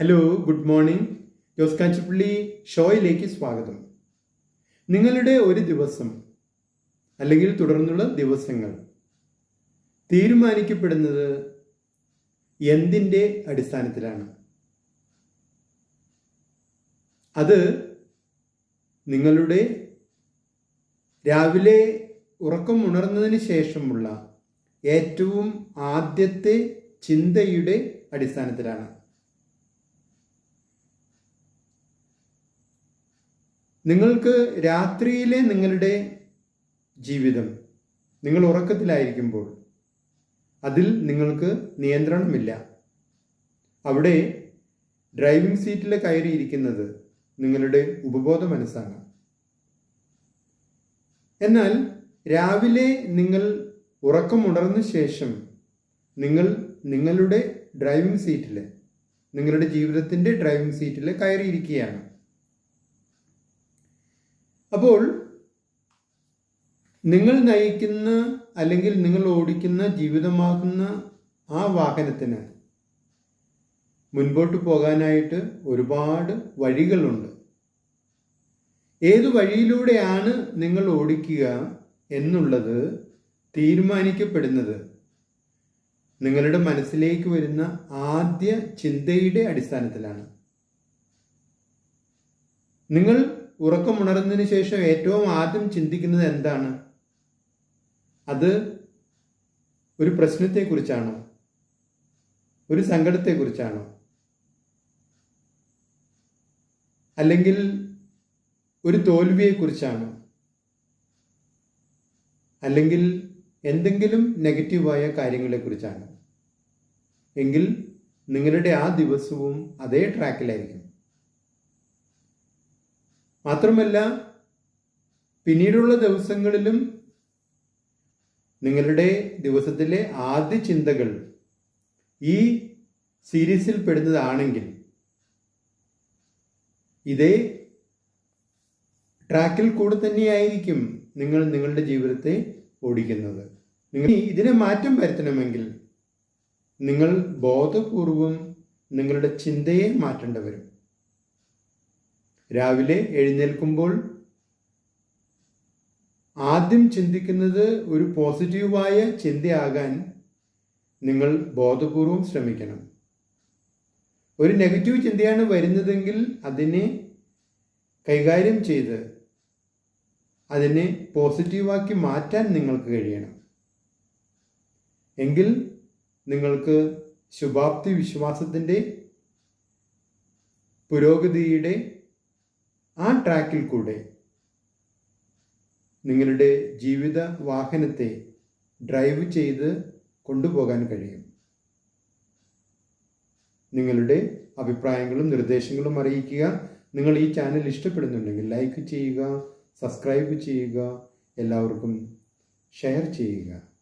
Hello good morning Jose Kanchippally ഷോയിലേക്ക് സ്വാഗതം. നിങ്ങളുടെ ഒരു ദിവസം അല്ലെങ്കിൽ തുടർന്നുള്ള ദിവസങ്ങൾ തീരുമാനിക്കപ്പെടുന്നത് എന്തിന്റെ അടിസ്ഥാനത്തിലാണ്? അത് നിങ്ങളുടെ രാവിലെ ഉറക്കം ഉണർന്നതിന് ശേഷമുള്ള ഏറ്റവും ആദ്യത്തെ ചിന്തയുടെ അടിസ്ഥാനത്തിലാണ്. നിങ്ങൾക്ക് രാത്രിയിലെ നിങ്ങളുടെ ജീവിതം നിങ്ങൾ ഉറക്കത്തിലായിരിക്കുമ്പോൾ അതിൽ നിങ്ങൾക്ക് നിയന്ത്രണമില്ല. അവിടെ ഡ്രൈവിംഗ് സീറ്റിൽ കയറിയിരിക്കുന്നത് നിങ്ങളുടെ ഉപബോധ മനസ്സാണ്. എന്നാൽ രാവിലെ നിങ്ങൾ ഉറക്കമുണർന്ന ശേഷം നിങ്ങൾ നിങ്ങളുടെ ഡ്രൈവിംഗ് സീറ്റിൽ നിങ്ങളുടെ ജീവിതത്തിന്റെ ഡ്രൈവിംഗ് സീറ്റിൽ കയറിയിരിക്കുകയാണ്. അപ്പോൾ നിങ്ങൾ നയിക്കുന്ന അല്ലെങ്കിൽ നിങ്ങൾ ഓടിക്കുന്ന ജീവിതമാകുന്ന ആ വാഹനത്തിന് മുൻപോട്ട് പോകാനായിട്ട് ഒരുപാട് വഴികളുണ്ട്. ഏത് വഴിയിലൂടെയാണ് നിങ്ങൾ ഓടിക്കുക എന്നുള്ളത് തീരുമാനിക്കപ്പെടുന്നത്. നിങ്ങളുടെ മനസ്സിലേക്ക് വരുന്ന ആദ്യ ചിന്തയുടെ അടിസ്ഥാനത്തിലാണ്. നിങ്ങൾ ഉറക്കമുണർന്നതിന് ശേഷം ഏറ്റവും ആദ്യം ചിന്തിക്കുന്നത് എന്താണ്? അത് ഒരു പ്രശ്നത്തെക്കുറിച്ചാണോ? ഒരു സങ്കടത്തെക്കുറിച്ചാണോ? അല്ലെങ്കിൽ ഒരു തോൽവിയെക്കുറിച്ചാണോ? അല്ലെങ്കിൽ എന്തെങ്കിലും നെഗറ്റീവായ കാര്യങ്ങളെക്കുറിച്ചാണ്? എങ്കിൽ നിങ്ങളുടെ ആ ദിവസവും അതേ ട്രാക്കിലായിരിക്കും. മാത്രമല്ല പിന്നീടുള്ള ദിവസങ്ങളിലും നിങ്ങളുടെ ദിവസത്തിലെ ആദ്യ ചിന്തകൾ ഈ സീരീസിൽ പെടുന്നതാണെങ്കിൽ ഇതേ ട്രാക്കിൽ കൂടെ തന്നെയായിരിക്കും നിങ്ങൾ നിങ്ങളുടെ ജീവിതത്തെ ഓടിക്കുന്നത്. നിങ്ങൾ ഇതിനെ മാറ്റം വരുത്തണമെങ്കിൽ നിങ്ങൾ ബോധപൂർവം നിങ്ങളുടെ ചിന്തയെ മാറ്റേണ്ടി വരും. രാവിലെ എഴുന്നേൽക്കുമ്പോൾ ആദ്യം ചിന്തിക്കുന്നത് ഒരു പോസിറ്റീവായ ചിന്തയാകാൻ നിങ്ങൾ ബോധപൂർവം ശ്രമിക്കണം. ഒരു നെഗറ്റീവ് ചിന്തയാണ് വരുന്നതെങ്കിൽ അതിനെ കൈകാര്യം ചെയ്ത് അതിനെ പോസിറ്റീവാക്കി മാറ്റാൻ നിങ്ങൾക്ക് കഴിയണം. എങ്കിൽ നിങ്ങൾക്ക് ശുഭാപ്തി വിശ്വാസത്തിന്റെ പുരോഗതിയുടെ ആ ട്രാക്കിൽ കൂടെ നിങ്ങളുടെ ജീവിത വാഹനത്തെ ഡ്രൈവ് ചെയ്ത് കൊണ്ടുപോകാൻ കഴിയും. നിങ്ങളുടെ അഭിപ്രായങ്ങളും നിർദ്ദേശങ്ങളും അറിയിക്കുക. നിങ്ങൾ ഈ ചാനൽ ഇഷ്ടപ്പെടുന്നുണ്ടെങ്കിൽ ലൈക്ക് ചെയ്യുക സബ്സ്ക്രൈബ് ചെയ്യുക എല്ലാവർക്കും ഷെയർ ചെയ്യുക.